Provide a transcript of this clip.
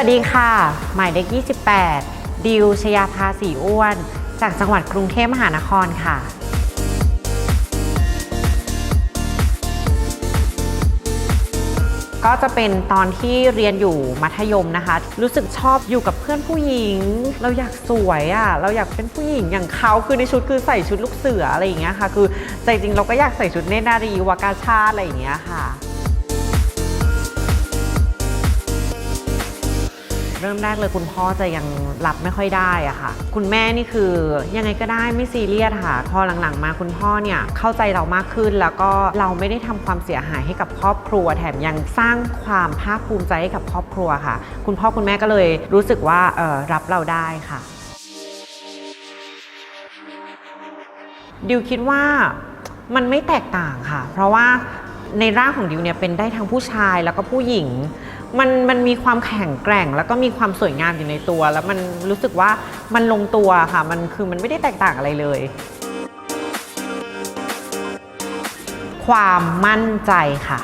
วัสดีค่ะ หมายเลข 28 ดิวชยาภาสีอ้วน จากจังหวัดกรุงเทพมหานครค่ะ ก็จะเป็นตอนที่เรียนอยู่มัธยมนะคะ รู้สึกชอบอยู่กับเพื่อนผู้หญิง เราอยากสวยอะ่ะ เราอยากเป็นผู้หญิงอย่างเขาคือในชุดคือใส่ชุดลูกเสืออะไรอย่างเงี้ยค่ะ คือใจจริงเราก็อยากใส่ชุดเนตรนารีวากาชาติอะไรอย่างเงี้ยค่ะ เริ่มแรกเลยคุณพ่อจะยังรับไม่ค่อยได้อะค่ะ คุณแม่นี่คือยังไงก็ได้ไม่ซีเรียสค่ะ พอหลังๆ มาคุณพ่อเนี่ยเข้าใจเรามากขึ้น แล้วก็เราไม่ได้ทำความเสียหายให้กับครอบครัว แถมยังสร้างความภาคภูมิใจให้กับครอบครัวค่ะ คุณพ่อคุณแม่ก็เลยรู้สึกว่าเออรับเราได้ค่ะ ดิวคิดว่ามันไม่แตกต่างค่ะ เพราะว่า ในร่างของดิวเนี่ยเป็นได้ทั้งผู้ชายแล้วก็ผู้หญิง มันมันมีความแข็งแกร่ง แล้วก็มีความสวยงามอยู่ในตัว แล้วมันรู้สึกว่ามันลงตัวค่ะ มันคือมันไม่ได้แตกต่างอะไรเลย ความมั่นใจค่ะ